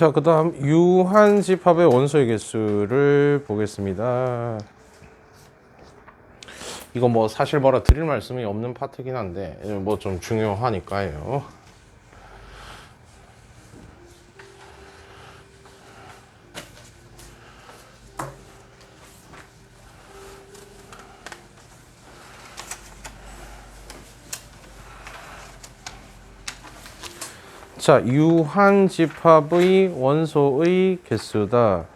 자, 그 다음 유한 집합의 원소의 개수를 보겠습니다. 이거 뭐 사실 뭐라 드릴 말씀이 없는 파트긴 한데 뭐 좀 중요하니까요. 자, 유한 집합의 원소의 개수다.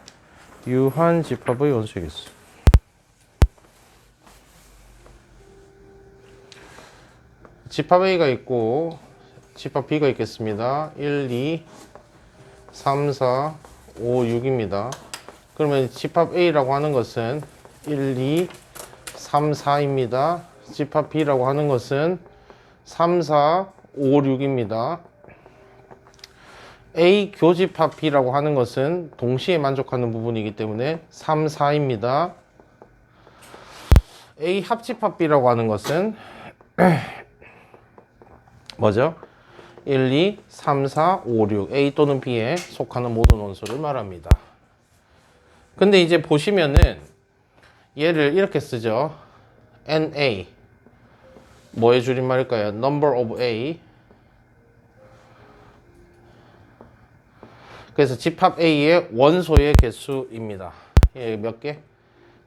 유한 집합의 원소의 개수. 집합 A가 있고 집합 B가 있겠습니다. 1, 2, 3, 4, 5, 6입니다. 그러면 집합 A라고 하는 것은 1, 2, 3, 4입니다. 집합 B라고 하는 것은 3, 4, 5, 6입니다. A 교집합 B라고 하는 것은 동시에 만족하는 부분이기 때문에 3, 4입니다. A 합집합 B라고 하는 것은 뭐죠? 1, 2, 3, 4, 5, 6 A 또는 B에 속하는 모든 원소를 말합니다. 근데 이제 보시면은 얘를 이렇게 쓰죠. NA 뭐의 줄임말일까요? Number of A 그래서 집합 A의 원소의 개수입니다. 예, 몇 개?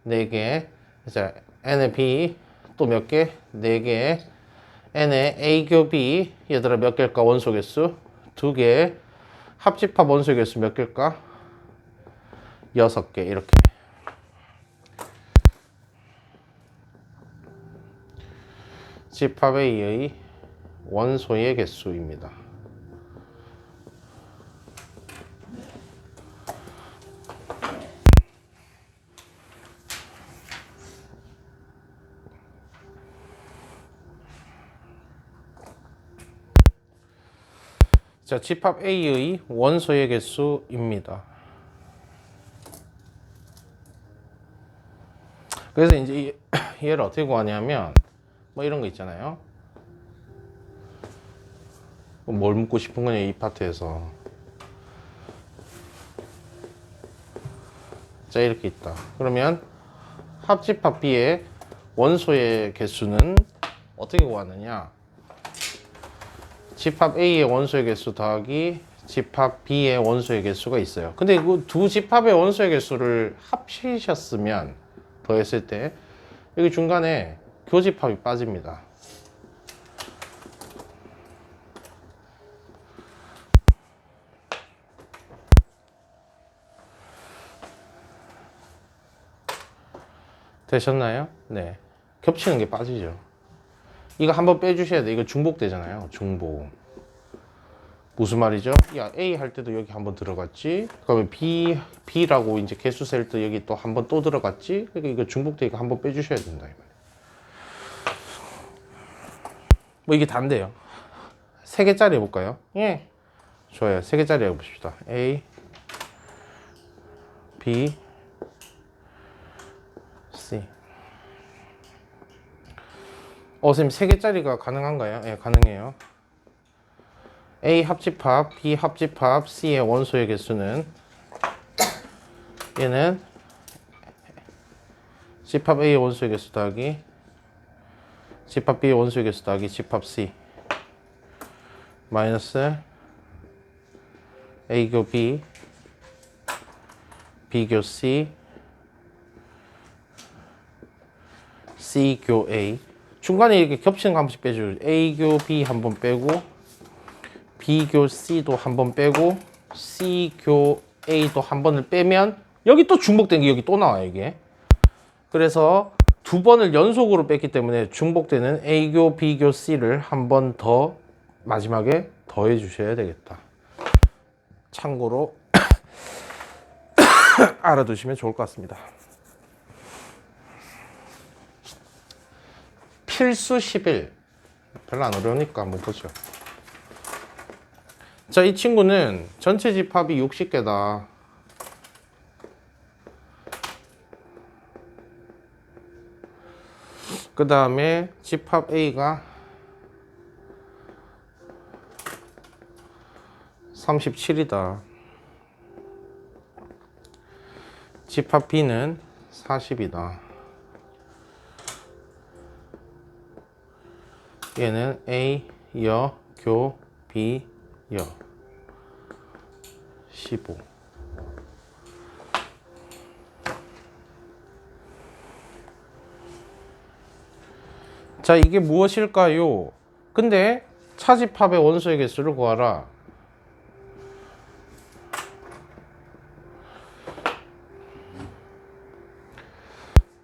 네 개. 자, N의 B 또 몇 개? 네 개. N의 A 교 B 얘들아 몇 개일까? 원소 개수 두 개. 합집합 원소 개수 몇 개일까? 여섯 개 이렇게. 집합 A의 원소의 개수입니다. 자, 집합 A의 원소의 개수입니다. 그래서 이제 이- 얘를 어떻게 구하냐면 뭐 이런 거 있잖아요. 뭘 묻고 싶은 거냐 이 파트에서. 자 이렇게 있다. 그러면 합집합 B의 원소의 개수는 어떻게 구하느냐? 집합 A의 원소의 개수 더하기 집합 B의 원소의 개수가 있어요. 근데 그 두 집합의 원소의 개수를 합치셨으면 더했을 때 여기 중간에 교집합이 빠집니다. 되셨나요? 네. 겹치는 게 빠지죠. 이거 한번 빼주셔야 돼. 이거 중복되잖아요. 중복. 무슨 말이죠? 야, A 할 때도 여기 한번 들어갔지. 그러면 B, B라고 이제 개수 셀 때 여기 또 한번 또 들어갔지. 그러니까 이거 중복되니까 한번 빼주셔야 된다. 뭐 이게 단데요. 세 개짜리 해볼까요? 예. 좋아요. 세 개짜리 해봅시다. A, B, C. 어, 선생님, 세 개짜리가 가능한가요? 예, 가능해요. A 합집합, B 합집합, C의 원소의 개수는 얘는 집합 A의 원소의 개수 더하기 집합 B의 원소의 개수 더하기 집합 C 마이너스 A교 B B교 C C교 A 중간에 이렇게 겹치는 거 한 번씩 빼줘요. A교 B 한 번 빼고 B교 C도 한 번 빼고 C교 A도 한 번을 빼면 여기 또 중복된 게 여기 또 나와요 이게. 그래서 두 번을 연속으로 뺐기 때문에 중복되는 A교 B교 C를 한 번 더 마지막에 더해 주셔야 되겠다. 참고로 알아두시면 좋을 것 같습니다. 필수 11. 별로 안 어려우니까 한번 보죠. 자, 이 친구는 전체 집합이 60개다. 그 다음에 집합 A가 37이다. 집합 B는 40이다. 얘는 A 여, 교, B 여. 15. 자, 이게 무엇일까요? 근데 차집합의 원소의 개수를 구하라.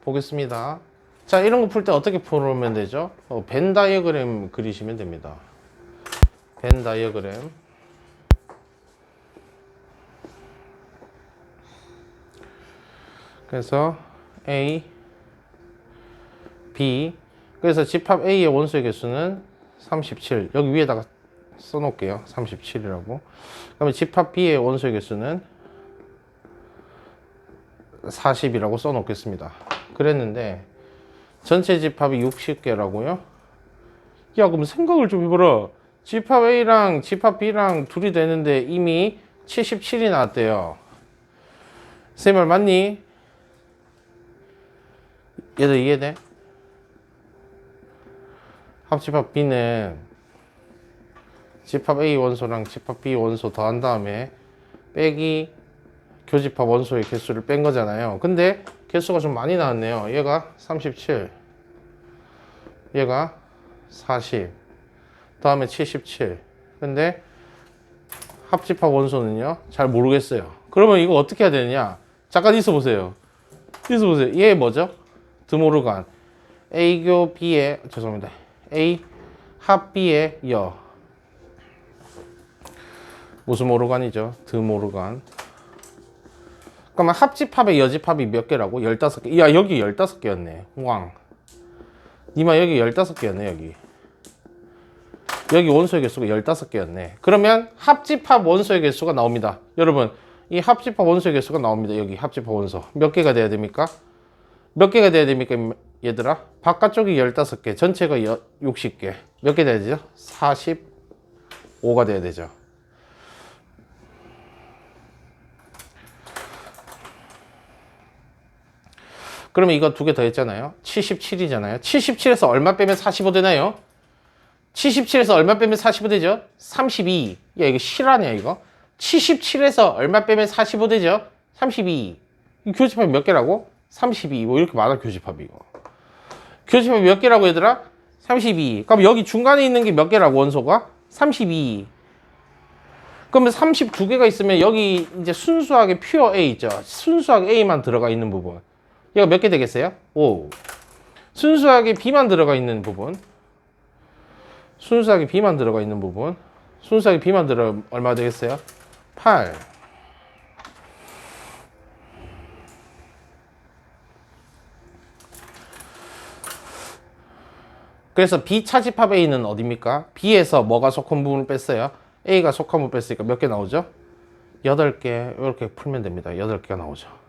보겠습니다. 자, 이런 거 풀 때 어떻게 풀면 되죠? 어, 벤 다이어그램 그리시면 됩니다. 벤 다이어그램. 그래서 A, B. 그래서 집합 A의 원소의 개수는 37. 여기 위에다가 써놓을게요. 37이라고. 그러면 집합 B의 원소의 개수는 40이라고 써놓겠습니다. 그랬는데 전체 집합이 60개라고요? 야 그럼 생각을 좀 해봐라. 집합 A랑 집합 B랑 둘이 되는데 이미 77이 나왔대요. 쌤말 맞니? 얘들 이해돼? 합집합 B는 집합 A 원소랑 집합 B 원소 더한 다음에 빼기 교집합 원소의 개수를 뺀 거잖아요. 근데 개수가 좀 많이 나왔네요. 얘가 37, 얘가 40, 다음에 77. 근데 합집합 원소는요? 잘 모르겠어요. 그러면 이거 어떻게 해야 되느냐? 잠깐 있어 보세요. 있어 보세요. 얘 뭐죠? 드모르간. A교 B의 죄송합니다. A 합 B의 여. 무슨 모르간이죠? 드모르간. 그러면 합집합의 여집합이 몇 개라고? 15개. 야, 여기 15개였네. 왕. 니마 여기 15개였네, 여기. 여기 원소의 개수가 15개였네. 그러면 합집합 원소의 개수가 나옵니다. 여러분, 이 합집합 원소의 개수가 나옵니다. 여기 합집합 원소. 몇 개가 돼야 됩니까? 몇 개가 돼야 됩니까, 얘들아? 바깥쪽이 15개, 전체가 60개. 몇 개 돼야 되죠? 45가 돼야 되죠. 그러면 이거 두 개 더 했잖아요. 77이잖아요. 77에서 얼마 빼면 45 되나요? 77에서 얼마 빼면 45 되죠? 32. 야, 이거 실화냐, 이거? 77에서 얼마 빼면 45 되죠? 32. 이 교집합이 몇 개라고? 32. 뭐 이렇게 많아, 교집합이 이거. 교집합이 몇 개라고, 얘들아? 32. 그럼 여기 중간에 있는 게 몇 개라고, 원소가? 32. 그러면 32개가 있으면 여기 이제 순수하게 퓨어 A 있죠? 순수하게 A만 들어가 있는 부분. 얘가 몇 개 되겠어요? 5. 순수하게 B만 들어가 있는 부분. 순수하게 B만 들어가 있는 부분. 순수하게 B만 들어 얼마 되겠어요? 8. 그래서 B 차집합 A는 어디입니까? B에서 뭐가 속한 부분을 뺐어요? A가 속한 부분 뺐으니까 몇 개 나오죠? 8개 이렇게 풀면 됩니다. 8개가 나오죠.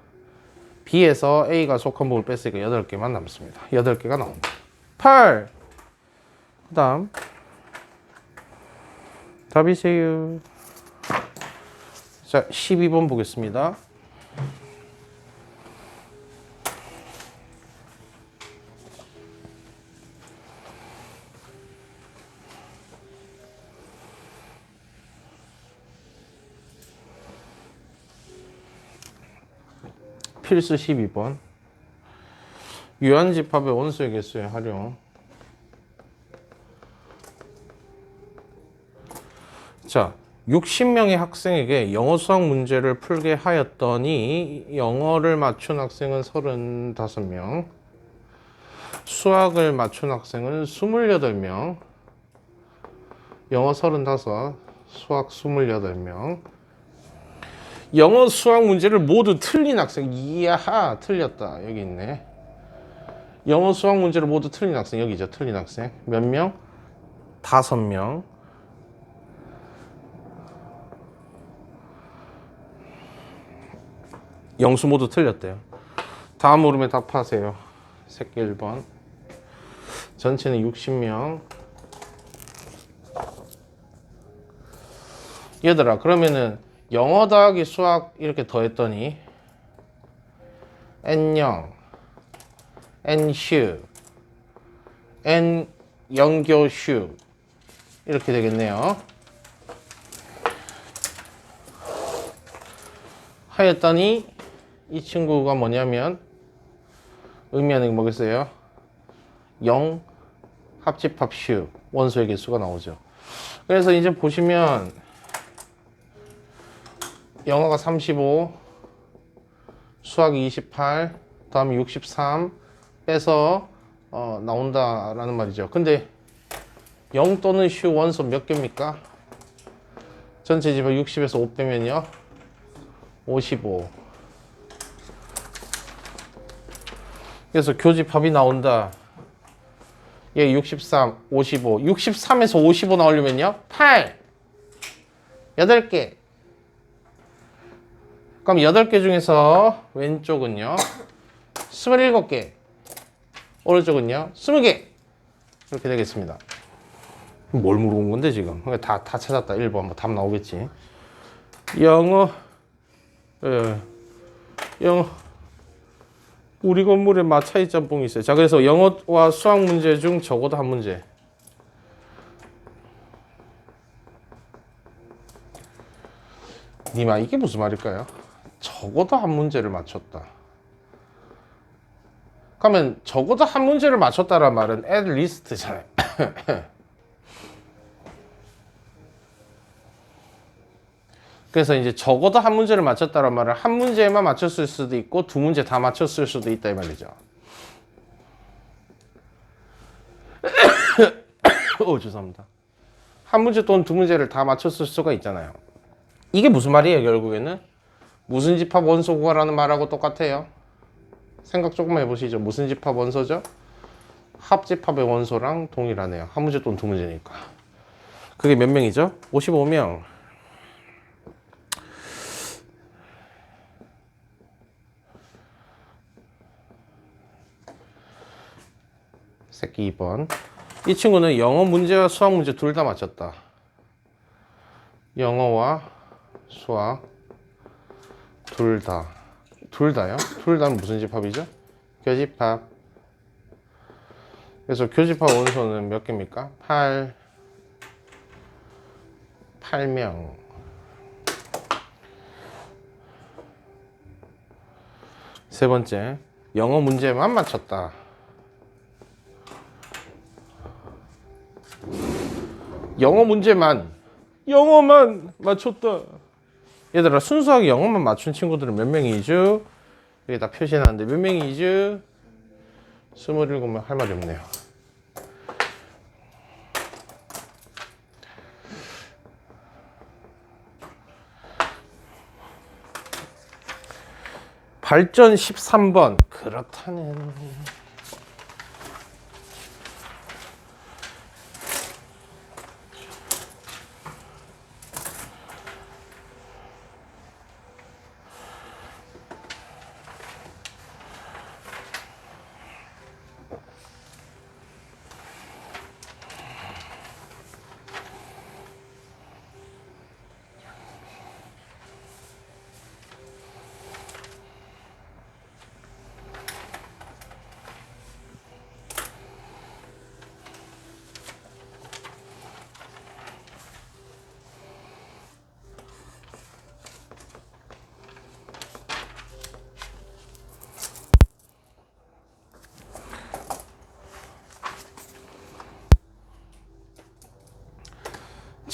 B에서 A가 속한 부분을 뺐으니까 8개만 남습니다. 8개가 나옵니다. 8. 그 다음. 답이세요. 자, 12번 보겠습니다. 필수 12번. 유한집합의 원소의 개수의 활용. 자, 60명의 학생에게 영어 수학 문제를 풀게 하였더니 영어를 맞춘 학생은 35명, 수학을 맞춘 학생은 28명, 영어 35, 수학 28명, 영어 수학 문제를 모두 틀린 학생. 이야하, 틀렸다. 여기 있네. 영어 수학 문제를 모두 틀린 학생. 여기죠. 틀린 학생. 몇 명? 다섯 명. 영수 모두 틀렸대요. 다음 물음에 답하세요. 새끼 1번. 전체는 60명. 얘들아, 그러면은 영어 더하기 수학 이렇게 더했더니 N0 N슈 N 영교슈 이렇게 되겠네요. 하였더니 이 친구가 뭐냐면 의미하는 게 뭐겠어요? 0 합집합슈 원소의 개수가 나오죠. 그래서 이제 보시면 영어가 35 수학이 28 다음에 63 빼서 어, 나온다라는 말이죠. 근데 0 또는 슈 원소 몇 개입니까? 전체 집합 60에서 5 빼면요. 55. 그래서 교집합이 나온다. 얘 63, 55. 63에서 55 나오려면요. 8. 8개. 그럼 8개 중에서 왼쪽은요. 27개. 오른쪽은요. 20개. 이렇게 되겠습니다. 뭘 물어본 건데 지금? 다, 다 찾았다. 1번. 뭐 답 나오겠지. 영어. 예. 영어. 우리 건물에 마차이 짬뽕이 있어요. 자, 그래서 영어와 수학 문제 중 적어도 한 문제. 니마 이게 무슨 말일까요? 적어도 한 문제를 맞췄다. 그러면 적어도 한 문제를 맞췄다란 말은 at least잖아요. 그래서 이제 적어도 한 문제를 맞췄다란 말은 한 문제만 맞췄을 수도 있고 두 문제 다 맞췄을 수도 있다 이 말이죠. 오 죄송합니다. 한 문제 또는 두 문제를 다 맞췄을 수가 있잖아요. 이게 무슨 말이에요 결국에는? 무슨 집합 원소 구하라는 말하고 똑같아요. 생각 조금만 해보시죠. 무슨 집합 원소죠? 합집합의 원소랑 동일하네요. 한 문제 또는 두 문제니까. 그게 몇 명이죠? 55명. 새끼 2번. 이 친구는 영어 문제와 수학 문제 둘 다 맞췄다. 영어와 수학 둘 다. 둘 다요? 둘 다는 무슨 집합이죠? 교집합. 그래서 교집합 원소는 몇 개입니까? 8. 8명. 세 번째. 영어 문제만 맞췄다. 영어 문제만 영어만 맞췄다. 얘들아 순수하게 영어만 맞춘 친구들은 몇 명이죠? 여기 다 표시해놨는데 몇 명이죠? 27명 할 말이 없네요. 발전 13번 그렇다는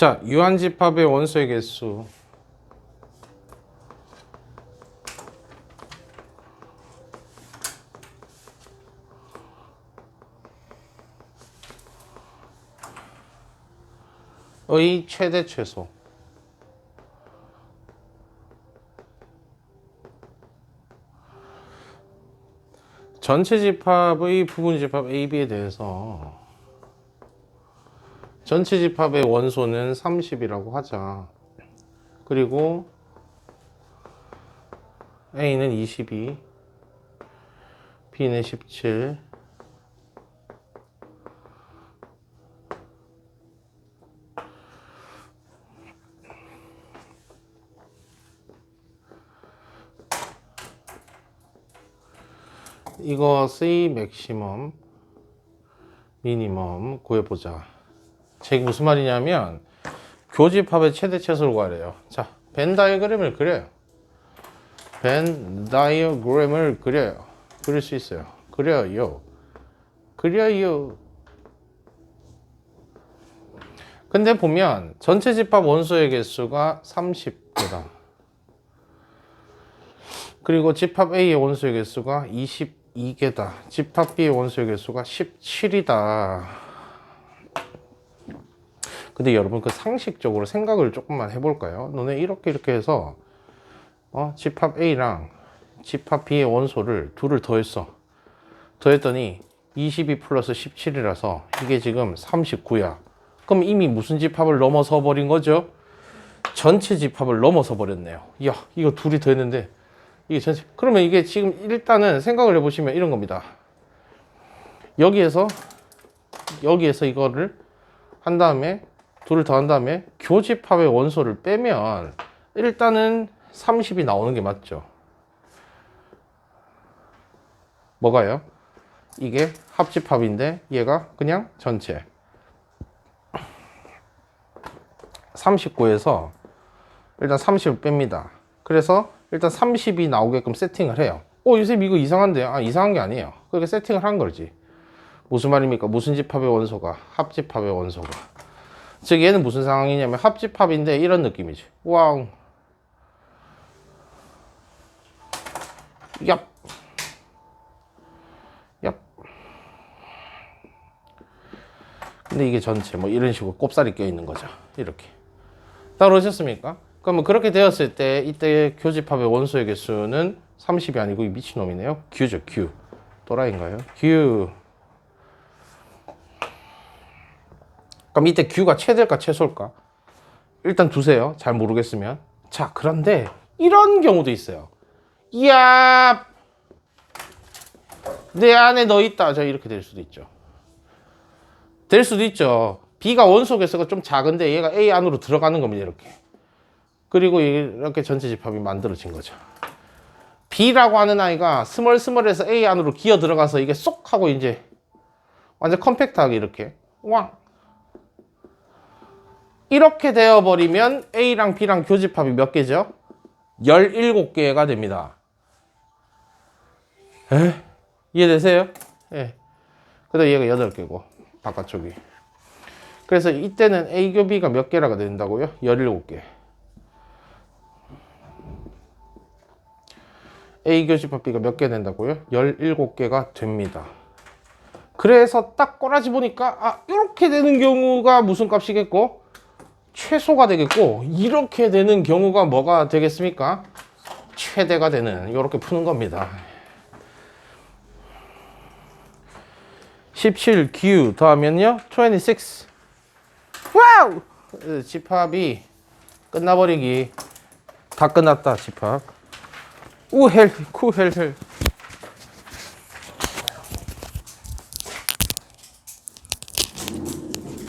자, 유한집합의 원소의 개수. 의 최대 최소. 전체 집합의 부분 집합 AB에 대해서 전체 집합의 원소는 30이라고 하자. 그리고 A는 22, B는 17, 이것의 맥시멈, 미니멈 구해보자. 제 무슨 말이냐면 교집합의 최대 최소를 구하래요. 자, 벤 다이어그램을 그려요. 벤 다이어그램을 그려요. 그릴 수 있어요. 그려요. 그려요. 근데 보면 전체 집합 원소의 개수가 30개다. 그리고 집합 A의 원소의 개수가 22개다. 집합 B의 원소의 개수가 17이다. 근데 여러분 그 상식적으로 생각을 조금만 해볼까요? 너네 이렇게 이렇게 해서 어, 집합 A랑 집합 B의 원소를 둘을 더했어. 더했더니 22 플러스 17이라서 이게 지금 39야. 그럼 이미 무슨 집합을 넘어서 버린 거죠? 전체 집합을 넘어서 버렸네요. 야, 이거 둘이 더했는데 이게 전체. 그러면 이게 지금 일단은 생각을 해보시면 이런 겁니다. 여기에서 여기에서 이거를 한 다음에 둘을 더한 다음에 교집합의 원소를 빼면 일단은 30이 나오는 게 맞죠. 뭐가요? 이게 합집합인데 얘가 그냥 전체. 39에서 일단 30을 뺍니다. 그래서 일단 30이 나오게끔 세팅을 해요. 어, 요새 이거 이상한데? 아, 이상한 게 아니에요. 그렇게 세팅을 한 거지. 무슨 말입니까? 무슨 집합의 원소가? 합집합의 원소가. 즉, 얘는 무슨 상황이냐면 합집합인데 이런 느낌이지. 와우. 얍. 얍. 근데 이게 전체 뭐 이런 식으로 꼽살이 껴 있는 거죠. 이렇게. 따라오셨습니까? 그러면 그렇게 되었을 때 이때 교집합의 원소의 개수는 30이 아니고 이 미친놈이네요. Q죠, Q. 또라이인가요? Q. 그럼 이때 Q가 최대일까 최소일까? 일단 두세요. 잘 모르겠으면. 자, 그런데 이런 경우도 있어요. 이야, 내 안에 너 있다. 자, 이렇게 될 수도 있죠. 될 수도 있죠. B가 원소 개수가 좀 작은데 얘가 A 안으로 들어가는 겁니다. 이렇게. 그리고 이렇게 전체 집합이 만들어진 거죠. B라고 하는 아이가 스멀 스멀해서 A 안으로 기어 들어가서 이게 쏙 하고 이제 완전 컴팩트하게 이렇게 왕 이렇게 되어버리면 A랑 B랑 교집합이 몇 개죠? 17개가 됩니다. 에? 이해되세요? 예. 그래도 얘가 8개고 바깥쪽이 그래서 이때는 A 교 B가 몇 개라가 된다고요? 17개 A 교집합 B가 몇 개 된다고요? 17개가 됩니다 그래서 딱 꼬라지 보니까 아 이렇게 되는 경우가 무슨 값이겠고 최소가 되겠고 이렇게 되는 경우가 뭐가 되겠습니까? 최대가 되는 이렇게 푸는 겁니다. 17Q 더하면요 26 와우! 어, 집합이 끝나버리기. 다 끝났다 집합. 우헬 쿠헬헬